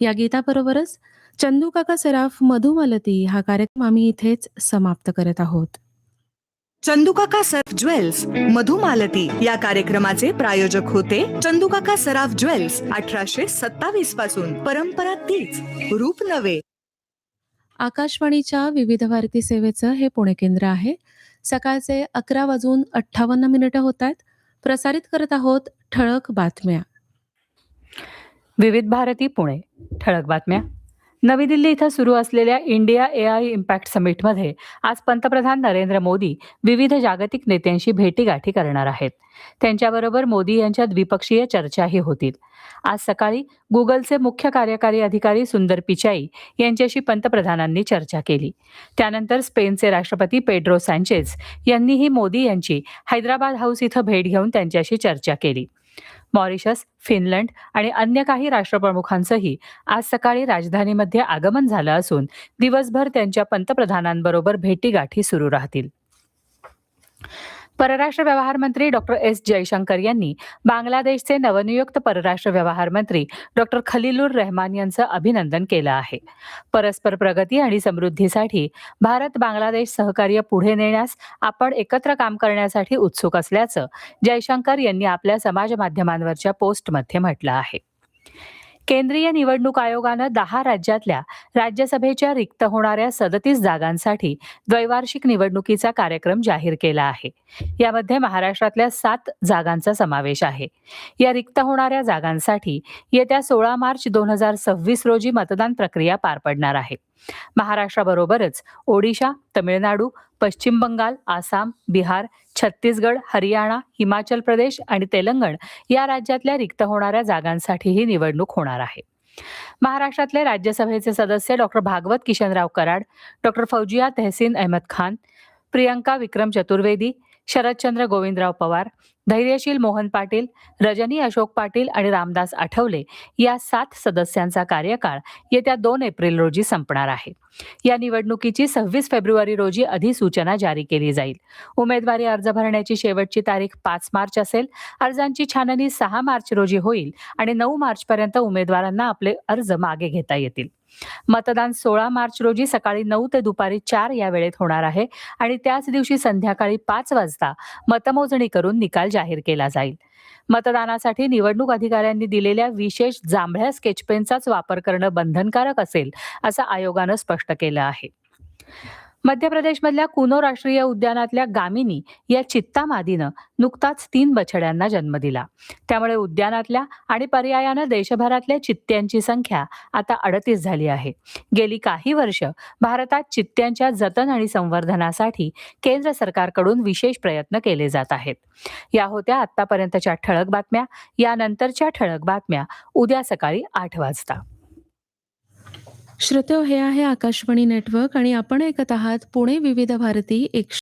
या गीताबरोबरच चंदू काका सराफ मधुमालती हा कार्यक्रम आम्ही इथेच समाप्त करत आहोत. चंदुकाका सराफ ज्वेल्स मधुमालती या कार्यक्रमाचे प्रायोजक होते चंदुकाका सराफ ज्वेल्स अठराशे सत्तावीसपासून. परंपरा तीच रूप नवे आकाशवाणीच्या विविध भारती सेवेचं हे पुणे केंद्र आहे. सकाळचे अकरा वाजून अठ्ठावन्न मिनिटं होत आहेत. प्रसारित करत आहोत ठळक बातम्या. विविध भारती पुणे. ठळक बातम्या. नवी दिल्ली इथं सुरू असलेल्या इंडिया ए आय इम्पॅक्ट समिटमध्ये आज पंतप्रधान नरेंद्र मोदी विविध जागतिक नेत्यांशी भेटीगाठी करणार आहेत. त्यांच्याबरोबर मोदी यांच्या द्विपक्षीय चर्चाही होतील. आज सकाळी गुगलचे मुख्य कार्यकारी अधिकारी सुंदर पिचाई यांच्याशी पंतप्रधानांनी चर्चा केली. त्यानंतर स्पेनचे राष्ट्रपती पेड्रो सँचेस यांनीही मोदी यांची हैदराबाद हाऊस इथं भेट घेऊन त्यांच्याशी चर्चा केली. मॉरिशस फिनलंड आणि अन्य काही राष्ट्रप्रमुखांचंही आज सकाळी राजधानीमध्ये आगमन झालं असून दिवसभर त्यांच्या पंतप्रधानांबरोबर भेटीगाठी सुरू राहतील. परराष्ट्र व्यवहार मंत्री डॉक्टर एस. जयशंकर यांनी बांगलादेशचे नवनियुक्त परराष्ट्र व्यवहार मंत्री डॉक्टर खलिलुर रहमान यांचं अभिनंदन केलं आहे. परस्पर प्रगती आणि समृद्धीसाठी भारत बांगलादेश सहकार्य पुढे नेण्यास आपण एकत्र काम करण्यासाठी उत्सुक असल्याचं जयशंकर यांनी आपल्या समाज माध्यमांवरच्या पोस्टमध्ये म्हटलं आहे. केंद्रीय निवडणूक आयोगानं दहा राज्यातल्या राज्यसभेच्या रिक्त होणाऱ्या सदतीस जागांसाठी द्वैवार्षिक निवडणुकीचा कार्यक्रम जाहीर केला आहे. यामध्ये महाराष्ट्रातल्या सात जागांचा समावेश आहे. या रिक्त होणाऱ्या जागांसाठी येत्या सोळा मार्च दोन हजार सव्वीस रोजी मतदान प्रक्रिया पार पडणार आहे. महाराष्ट्राबरोबरच ओडिशा तमिळनाडू पश्चिम बंगाल आसाम बिहार छत्तीसगड हरियाणा हिमाचल प्रदेश आणि तेलंगण या राज्यातल्या रिक्त होणाऱ्या जागांसाठी ही निवडणूक होणार आहे. महाराष्ट्रातले राज्यसभेचे सदस्य डॉक्टर भागवत किशनराव कराड डॉक्टर फौजिया तहसीन अहमद खान प्रियंका विक्रम चतुर्वेदी शरदचंद्र गोविंदराव पवार धैर्यशील मोहन पाटील रजनी अशोक पाटील आणि रामदास आठवले या सात सदस्यांचा कार्यकाळ येत्या दोन एप्रिल रोजी संपणार आहे. या निवडणुकीची सव्वीस फेब्रुवारी रोजी अधिसूचना जारी केली जाईल. उमेदवारी अर्ज भरण्याची शेवटची तारीख पाच मार्च असेल. अर्जांची छाननी सहा मार्च रोजी होईल आणि नऊ मार्चपर्यंत उमेदवारांना आपले अर्ज मागे घेता येतील. मतदान सोळा मार्च रोजी सकाळी नऊ ते दुपारी चार या वेळेत होणार आहे आणि त्याच दिवशी संध्याकाळी पाच वाजता मतमोजणी करून निकाल जाहीर केला जाईल. मतदानासाठी निवडणूक अधिकाऱ्यांनी दिलेल्या विशेष जांभळ्या स्केचपेनचाच वापर करणं बंधनकारक असेल असं आयोगानं स्पष्ट केलं आहे. मध्य प्रदेशमधल्या कुनो राष्ट्रीय उद्यानातल्या गामिनी या चित्ता मादीनं नुकताच तीन बछड्यांना जन्म दिला. त्यामुळे उद्यानातल्या आणि पर्यायानं देशभरातल्या चित्त्यांची संख्या आता अडतीस झाली आहे. गेली काही वर्ष भारतात चित्त्यांच्या जतन आणि संवर्धनासाठी केंद्र सरकारकडून विशेष प्रयत्न केले जात आहेत. या होत्या आतापर्यंतच्या ठळक बातम्या. यानंतरच्या ठळक बातम्या उद्या सकाळी आठ वाजता. श्रोते हो, हे आहे आकाशवाणी नेटवर्क आणि आपण ऐकत आहात पुणे विविध भारती एकशे